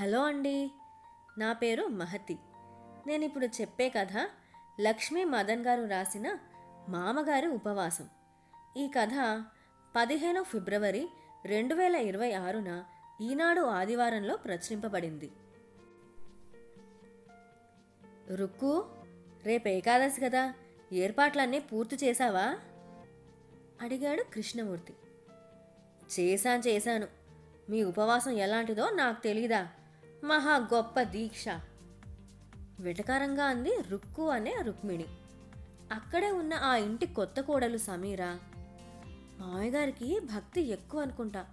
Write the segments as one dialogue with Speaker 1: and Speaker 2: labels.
Speaker 1: Hello అండి. నా పేరు మహతి. నేను ఇప్పుడు చెప్పే కథ లక్ష్మీ మదన్ గారు రాసిన మామగారి ఉపవాసం. ఈ కథ పదిహేను ఫిబ్రవరి రెండు వేల ఇరవై ఆరున ఈనాడు ఆదివారంలో ప్రచురింపబడింది. రుక్కు రేపు ఏకాదశి కదా. ఏర్పాట్లన్నీ పూర్తి చేశావా? అడిగాడు కృష్ణమూర్తి. చేశాను చేశాను. మీ ఉపవాసం ఎలాంటిదో నాకు తెలీదా? మహా గొప్ప దీక్ష. వెటకారంగా అంది రుక్కు అనే రుక్మిణి. అక్కడే ఉన్న ఆ ఇంటి కొత్త కోడలు సమీరా. మామయ్య గారికి భక్తి ఎక్కువ అనుకుంటా.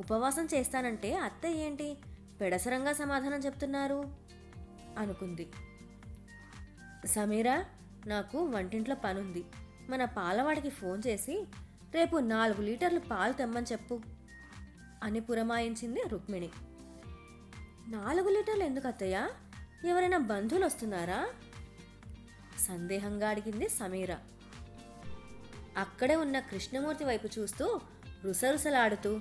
Speaker 1: ఉపవాసం చేస్తానంటే అత్తయ్య ఏంటి? పెడసరంగా సమాధానం చెప్తున్నారు అనుకుంది. సమీరా నాకు వంటింట్లో పనుంది. మన పాలవాడికి ఫోన్ చేసి రేపు నాలుగు లీటర్లు పాలు తెమ్మని చెప్పు అని పురమాయించింది రుక్మిణి. నాలుగు లీటర్లు ఎందుకు అత్తయ్య ఎవరైనా బంధువులు వస్తున్నారా? సందేహంగా అడిగింది సమీర. అక్కడే ఉన్న కృష్ణమూర్తి వైపు చూస్తూ రుసరుసలాడుతూ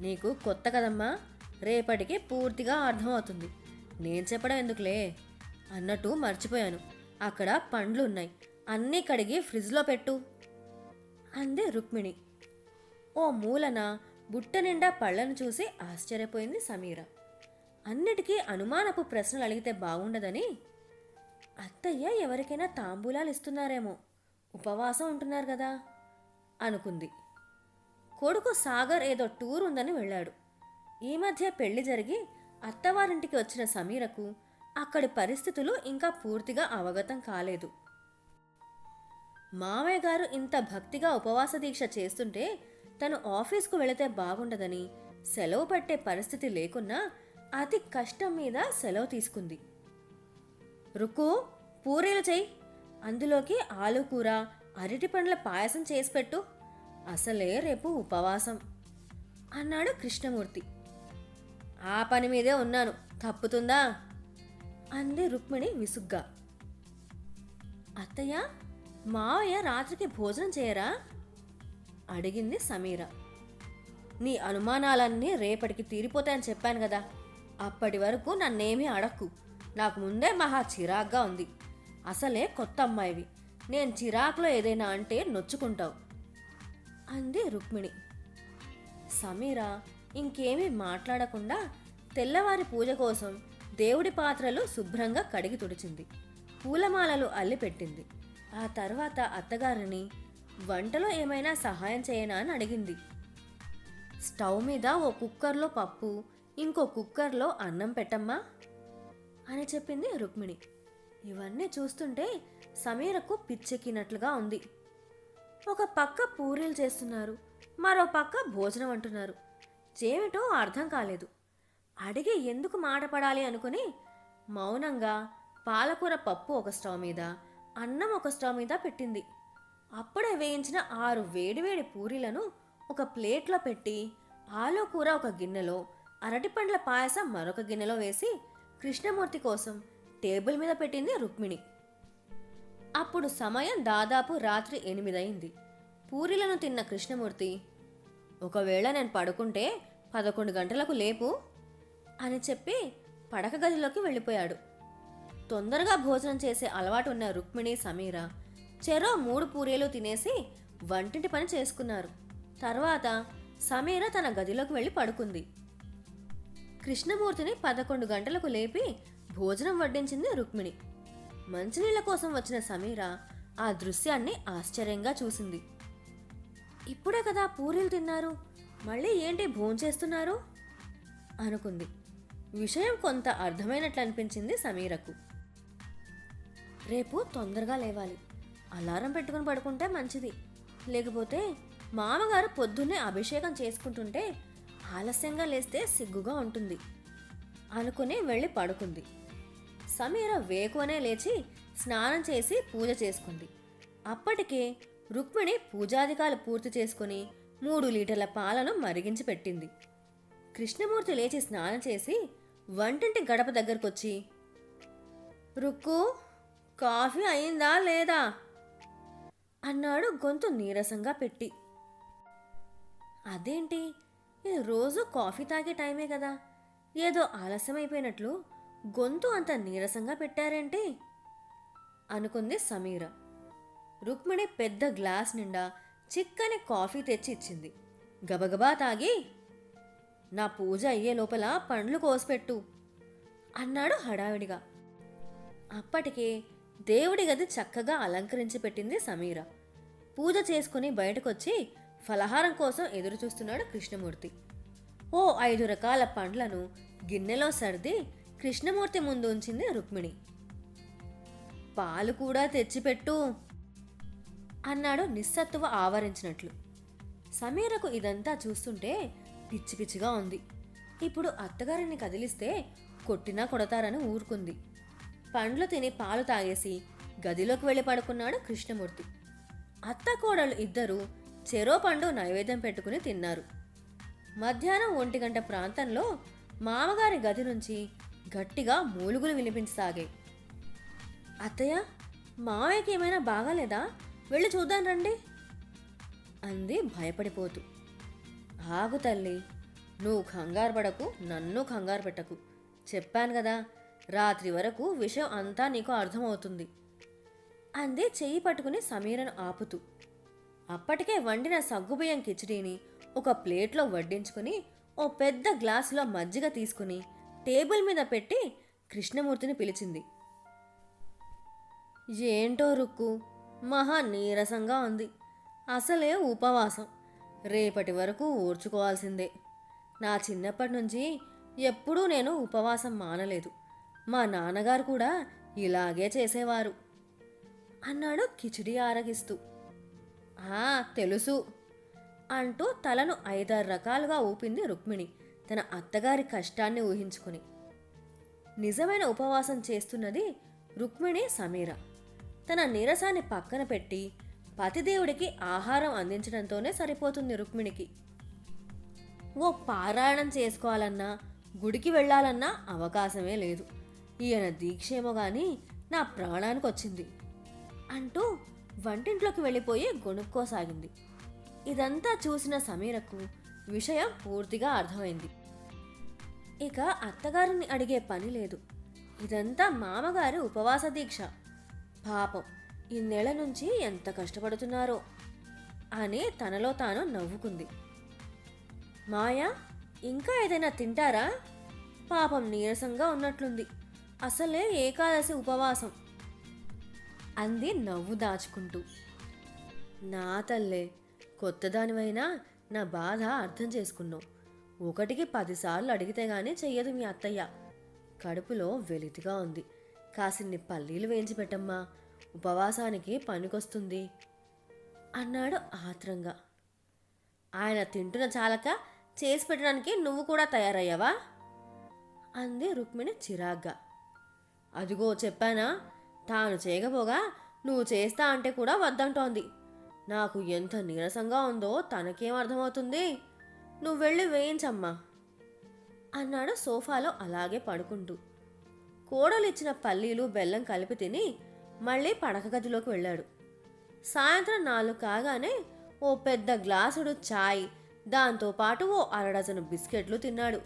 Speaker 1: నీకు కొత్త కదమ్మా రేపటికి పూర్తిగా అర్థమవుతుంది. నేను చెప్పడం ఎందుకులే? అన్నట్టు మర్చిపోయాను. అక్కడ పండ్లు ఉన్నాయి అన్నీ కడిగి ఫ్రిడ్జ్లో పెట్టు అంది రుక్మిణి. ఓ మూలన బుట్ట నిండా పళ్ళను చూసి ఆశ్చర్యపోయింది సమీర. అన్నిటికీ అనుమానపు ప్రశ్నలు అడిగితే బాగుండదని? అత్తయ్య ఎవరికైనా తాంబూలాలు ఇస్తున్నారేమో. ఉపవాసం ఉంటున్నారు కదా? అనుకుంది. కొడుకు సాగర్ ఏదో టూర్ ఉందని వెళ్ళాడు. ఈ మధ్య పెళ్ళి జరిగి అత్తవారింటికి వచ్చిన సమీరకు అక్కడి పరిస్థితులు ఇంకా పూర్తిగా అవగతం కాలేదు. మామయ్య గారు ఇంత భక్తిగా ఉపవాస దీక్ష చేస్తుంటే తను ఆఫీస్కు వెళితే బాగుండదని సెలవు పట్టే పరిస్థితి లేకున్నా అతి కష్టం మీద సెలవు తీసుకుంది. రుకు పూరీలు చెయ్యి. అందులోకి ఆలు కూర అరటి పండ్ల పాయసం చేసి పెట్టు. అసలే రేపు ఉపవాసం అన్నాడు కృష్ణమూర్తి. ఆ పని మీదే ఉన్నాను. తప్పుతుందా? అంది రుక్మిణి విసుగ్గా. అత్తయ్య మావయ్య రాత్రికి భోజనం చేయరా? అడిగింది సమీర. నీ అనుమానాలన్నీ రేపటికి తీరిపోతాయని చెప్పాను కదా. అప్పటి వరకు నన్నేమీ అడక్కు. నాకు ముందే మహా చిరాగ్గా ఉంది. అసలే కొత్త అమ్మాయివి. నేను చిరాకులో ఏదైనా అంటే నొచ్చుకుంటావు. అంది రుక్మిణి. సమీర ఇంకేమీ మాట్లాడకుండా తెల్లవారి పూజ కోసం దేవుడి పాత్రలు శుభ్రంగా కడిగి తుడిచింది. పూలమాలలు అల్లిపెట్టింది ఆ తర్వాత అత్తగారిని వంటలో ఏమైనా సహాయం చేయనా? అని అడిగింది. స్టవ్ మీద ఓ కుక్కర్లో పప్పు ఇంకో కుక్కర్లో అన్నం పెట్టమ్మా అని చెప్పింది రుక్మిణి. ఇవన్నీ చూస్తుంటే సమీరకు పిచ్చెక్కినట్లుగా ఉంది. ఒక పక్క పూరీలు చేస్తున్నారు మరో పక్క భోజనం అంటున్నారు. చేమిటో అర్థం కాలేదు. అడిగి ఎందుకు మాట పడాలి అనుకుని మౌనంగా పాలకూర పప్పు ఒక స్టవ్ మీద అన్నం ఒక స్టవ్ మీద పెట్టింది. అప్పుడే వేయించిన ఆరు వేడివేడి పూరీలను ఒక ప్లేట్లో పెట్టి ఆలు కూర ఒక గిన్నెలో అరటిపండ్ల పాయసం మరొక గిన్నెలో వేసి కృష్ణమూర్తి కోసం టేబుల్ మీద పెట్టింది రుక్మిణి. అప్పుడు సమయం దాదాపు రాత్రి ఎనిమిదయింది. పూరీలను తిన్న కృష్ణమూర్తి ఒకవేళ నేను పడుకుంటే పదకొండు గంటలకు లేపు అని చెప్పి పడక గదిలోకి వెళ్ళిపోయాడు. తొందరగా భోజనం చేసే అలవాటు ఉన్న రుక్మిణి సమీర చెరో మూడు పూరీలు తినేసి వంటింటి పని చేసుకున్నారు. తర్వాత సమీర తన గదిలోకి వెళ్ళి పడుకుంది. కృష్ణమూర్తిని పదకొండు గంటలకు లేపి భోజనం వడ్డించింది రుక్మిణి. మంచినీళ్ళ కోసం వచ్చిన సమీర ఆ దృశ్యాన్ని ఆశ్చర్యంగా చూసింది. ఇప్పుడే కదా పూరీలు తిన్నారు. మళ్ళీ ఏంటి భోంచేస్తున్నారు అనుకుంది. విషయం కొంత అర్థమైనట్లు అనిపించింది సమీరకు. రేపు తొందరగా లేవాలి. అలారం పెట్టుకుని పడుకుంటే మంచిది. లేకపోతే మామగారు పొద్దున్నే అభిషేకం చేసుకుంటుంటే ఆలస్యంగా లేస్తే సిగ్గుగా ఉంటుంది. అనుకుని వెళ్ళి పడుకుంది. సమీర వేకువనే లేచి స్నానం చేసి పూజ చేసుకుంది. అప్పటికే రుక్మిణి పూజాధికాలు పూర్తి చేసుకుని మూడు లీటర్ల పాలను మరిగించి పెట్టింది. కృష్ణమూర్తి లేచి స్నానం చేసి వంటింటి గడప దగ్గరకొచ్చి రుక్కు కాఫీ అయిందా లేదా? అన్నాడు గొంతు నీరసంగా పెట్టి. అదేంటి? రోజు కాఫీ తాగే టైమే కదా. ఏదో ఆలస్యమైపోయినట్లు గొంతు అంత నీరసంగా పెట్టారేంటి? అనుకుంది సమీర. రుక్మిణి పెద్ద గ్లాస్ నిండా చిక్కని కాఫీ తెచ్చి ఇచ్చింది. గబగబా తాగి నా పూజ అయ్యే లోపల పండ్లు కోసిపెట్టు అన్నాడు హడావిడిగా. అప్పటికే దేవుడి గది చక్కగా అలంకరించి పెట్టింది సమీర. పూజ చేసుకుని బయటకొచ్చి ఫలహారం కోసం ఎదురు చూస్తున్నాడు కృష్ణమూర్తి. ఓ ఐదు రకాల పండ్లను గిన్నెలో సర్ది కృష్ణమూర్తి ముందు ఉంచింది రుక్మిణి. పాలు కూడా తెచ్చిపెట్టు అన్నాడు నిస్సత్తువ ఆవరించినట్లు. సమీరకు ఇదంతా చూస్తుంటే పిచ్చి పిచ్చిగా ఉంది. ఇప్పుడు అత్తగారిని కదిలిస్తే కొట్టినా కొడతారని ఊరుకుంది. పండ్లు తిని పాలు తాగేసి గదిలోకి వెళ్ళి పడుకున్నాడు కృష్ణమూర్తి. అత్త కోడలు ఇద్దరూ చెరో పండు నైవేద్యం పెట్టుకుని తిన్నారు. మధ్యాహ్నం ఒంటి గంట ప్రాంతంలో మామగారి గది నుంచి గట్టిగా మూలుగులు వినిపించసాగాయి. అత్తయ్య మావయ్యకి ఏమైనా బాగాలేదా? వెళ్ళి చూద్దాం రండి అంది భయపడిపోతూ. ఆగు తల్లి నువ్వు కంగారు పడకు నన్ను కంగారు పెట్టకు. చెప్పాను కదా రాత్రి వరకు విషయం అంతా నీకు అర్థమవుతుంది అంది చెయ్యి పట్టుకుని సమీరను ఆపుతూ. అప్పటికే వండిన సగ్గుబియ్యం కిచడీని ఒక ప్లేట్లో వడ్డించుకుని ఓ పెద్ద గ్లాసులో మజ్జిగ తీసుకుని టేబుల్ మీద పెట్టి కృష్ణమూర్తిని పిలిచింది. ఏంటో రుక్కు మహా నీరసంగా ఉంది. అసలే ఉపవాసం. రేపటి వరకు ఊర్చుకోవాల్సిందే. నా చిన్నప్పటి నుంచి ఎప్పుడూ నేను ఉపవాసం మానలేదు. మా నాన్నగారు కూడా ఇలాగే చేసేవారు అన్నాడు కిచిడి ఆరగిస్తూ. తెలుసు అంటూ తలను ఐదారు రకాలుగా ఊపింది రుక్మిణి తన అత్తగారి కష్టాన్ని ఊహించుకుని. నిజమైన ఉపవాసం చేస్తున్నది రుక్మిణి సమీర. తన నీరసాన్ని పక్కన పెట్టి పతిదేవుడికి ఆహారం అందించడంతోనే సరిపోతుంది రుక్మిణికి. ఓ పారాయణం చేసుకోవాలన్నా గుడికి వెళ్ళాలన్నా అవకాశమే లేదు. ఈయన దీక్షేమో కానీ నా ప్రాణానికి వచ్చింది అంటూ వంటింట్లోకి వెళ్ళిపోయి గొణుక్కోసాగింది. ఇదంతా చూసిన సమీరకు విషయం పూర్తిగా అర్థమైంది. ఇక అత్తగారిని అడిగే పని లేదు. ఇదంతా మామగారి ఉపవాస దీక్ష. పాపం ఇన్నేళ్ళ నుంచి ఎంత కష్టపడుతున్నారో అని తనలో తాను నవ్వుకుంది. మాయా ఇంకా ఏదైనా తింటారా? పాపం నీరసంగా ఉన్నట్లుంది. అసలే ఏకాదశి ఉపవాసం. అంది నవ్వు దాచుకుంటూ. నా తల్లే కొత్తదానివైనా నా బాధ అర్థం చేసుకున్నావు. ఒకటికి పదిసార్లు అడిగితే గానీ చెయ్యదు మీ అత్తయ్య. కడుపులో వెలితిగా ఉంది. కాసిన్ని పల్లీలు వేయించి పెట్టమ్మా. ఉపవాసానికి పనికొస్తుంది. అన్నాడు ఆత్రంగా. ఆయన తింటున్న చాలక చేసి పెట్టడానికి నువ్వు కూడా తయారయ్యావా? అంది రుక్మిణి చిరాగ్గా. అదిగో చెప్పానా తాను చేయకపోగా నువ్వు చేస్తా అంటే కూడా వద్దంటోంది. నాకు ఎంత నీరసంగా ఉందో తనకేం అర్థమవుతుంది? నువ్వు వెళ్ళి వేయించమ్మా. అన్నాడు సోఫాలో అలాగే పడుకుంటూ. కోడలు ఇచ్చిన పల్లీలు బెల్లం కలిపి తిని మళ్ళీ పడక గదిలోకి వెళ్ళాడు. సాయంత్రం నాలుగు కాగానే ఓ పెద్ద గ్లాసుడు చాయ్ దాంతోపాటు ఓ అరడజను బిస్కెట్లు తిన్నాడు.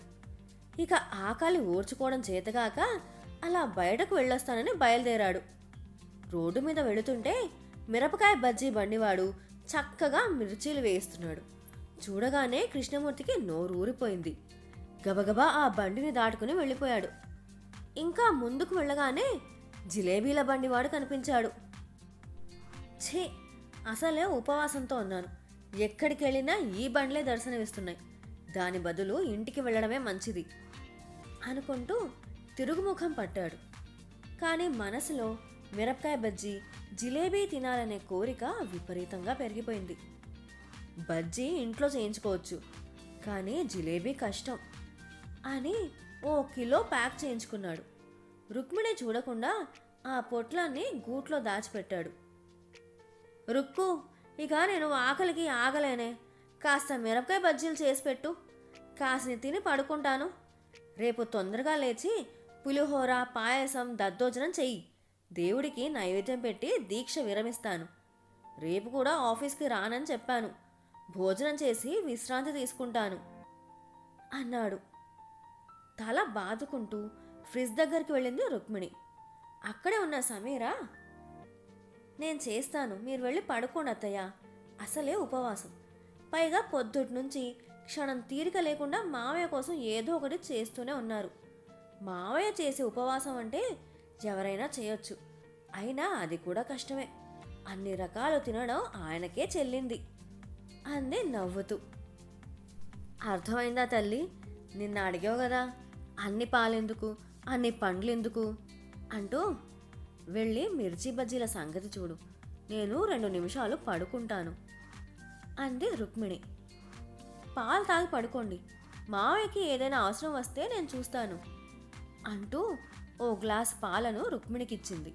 Speaker 1: ఇక ఆకలి ఊర్చుకోవడం చేతగాక అలా బయటకు వెళ్ళొస్తానని బయలుదేరాడు. రోడ్డు మీద వెళుతుంటే మిరపకాయ బజ్జీ బండివాడు చక్కగా మిర్చీలు వేయిస్తున్నాడు. చూడగానే కృష్ణమూర్తికి నోరూరిపోయింది గబగబా ఆ బండిని దాటుకుని వెళ్ళిపోయాడు. ఇంకా ముందుకు వెళ్ళగానే జిలేబీల బండివాడు కనిపించాడు. ఛీ! అసలే ఉపవాసంతో ఉన్నాను. ఎక్కడికి వెళ్ళినా ఈ బండ్లే దర్శనమిస్తున్నాయి. దాని బదులు ఇంటికి వెళ్ళడమే మంచిది అనుకుంటూ తిరుగుముఖం పట్టాడు. కానీ మనసులో మిరపకాయ బజ్జీ జిలేబీ తినాలనే కోరిక విపరీతంగా పెరిగిపోయింది. బజ్జీ ఇంట్లో చేయించుకోవచ్చు కానీ జిలేబీ కష్టం అని ఓ కిలో ప్యాక్ చేయించుకున్నాడు. రుక్మిణి చూడకుండా ఆ పొట్లాన్ని గూట్లో దాచిపెట్టాడు. రుక్కు ఇక నేను ఆకలికి ఆగలేనే కాస్త మిరపకాయ బజ్జీలు చేసి పెట్టు కాసిని తిని పడుకుంటాను. రేపు తొందరగా లేచి పులిహోర పాయసం దద్దోజనం చెయ్యి. దేవుడికి నైవేద్యం పెట్టి దీక్ష విరమిస్తాను. రేపు కూడా ఆఫీస్కి రానని చెప్పాను. భోజనం చేసి విశ్రాంతి తీసుకుంటాను అన్నాడు. తల బాదుకుంటూ ఫ్రిడ్జ్ దగ్గరికి వెళ్ళింది రుక్మిణి. అక్కడే ఉన్న సమీరా నేను చేస్తాను మీరు వెళ్ళి పడుకోండి అత్తయ్య. అసలే ఉపవాసం. పైగా పొద్దుటి నుంచి క్షణం తీరిక లేకుండా మామయ్య కోసం ఏదో ఒకటి చేస్తూనే ఉన్నారు. మావయ్య చేసే ఉపవాసం అంటే ఎవరైనా చేయొచ్చు. అయినా అది కూడా కష్టమే. అన్ని రకాలు తినడం ఆయనకే చెల్లింది. అంది నవ్వుతూ. అర్థమైందా తల్లి? నిన్న అడిగావు కదా అన్ని పాలెందుకు అన్ని పండ్లెందుకు? అంటూ వెళ్ళి మిర్చి బజ్జీల సంగతి చూడు. నేను రెండు నిమిషాలు పడుకుంటాను. అంది రుక్మిణి. పాలు తాగి పడుకోండి. మావయ్యకి ఏదైనా అవసరం వస్తే నేను చూస్తాను. అంటూ ఓ గ్లాస్ పాలను రుక్మిణికిచ్చింది.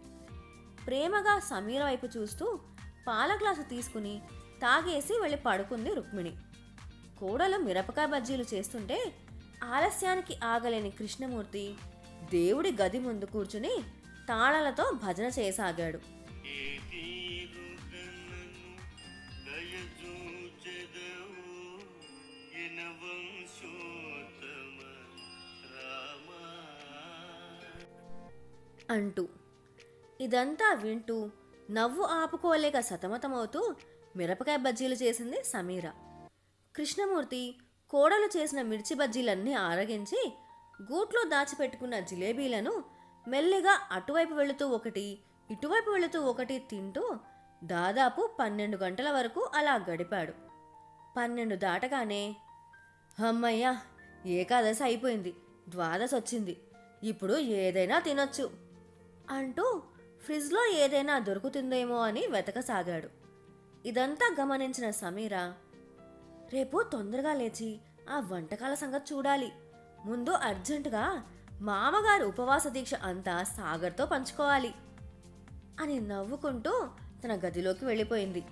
Speaker 1: ప్రేమగా సమీర వైపు చూస్తూ పాల గ్లాసు తీసుకుని తాగేసి వెళ్ళి పడుకుంది రుక్మిణి. కోడలు మిరపకాయ బజ్జీలు చేస్తుంటే ఆలస్యానికి ఆగలేని కృష్ణమూర్తి దేవుడి గది ముందు కూర్చుని తాళాలతో భజన చేయసాగాడు. అంటూ ఇదంతా వింటూ నవ్వు ఆపుకోలేక సతమతమవుతూ మిరపకాయ బజ్జీలు చేసింది సమీర. కృష్ణమూర్తి కోడలు చేసిన మిర్చి బజ్జీలన్నీ ఆరగించి గూట్లో దాచిపెట్టుకున్న జిలేబీలను మెల్లిగా అటువైపు వెళుతూ ఒకటి ఇటువైపు వెళుతూ ఒకటి తింటూ దాదాపు పన్నెండు గంటల వరకు అలా గడిపాడు. పన్నెండు దాటగానే అమ్మయ్యా ఏకాదశి అయిపోయింది ద్వాదశి వచ్చింది. ఇప్పుడు ఏదైనా తినొచ్చు. అంటూ ఫ్రిడ్జ్లో ఏదైనా దొరుకుతుందేమో అని వెతకసాగాడు. ఇదంతా గమనించిన సమీర రేపు తొందరగా లేచి ఆ వంటకాల సంగతి చూడాలి. ముందు అర్జెంటుగా మామగారు ఉపవాస దీక్ష అంతా సాగర్తో పంచుకోవాలి అని నవ్వుకుంటూ తన గదిలోకి వెళ్ళిపోయింది.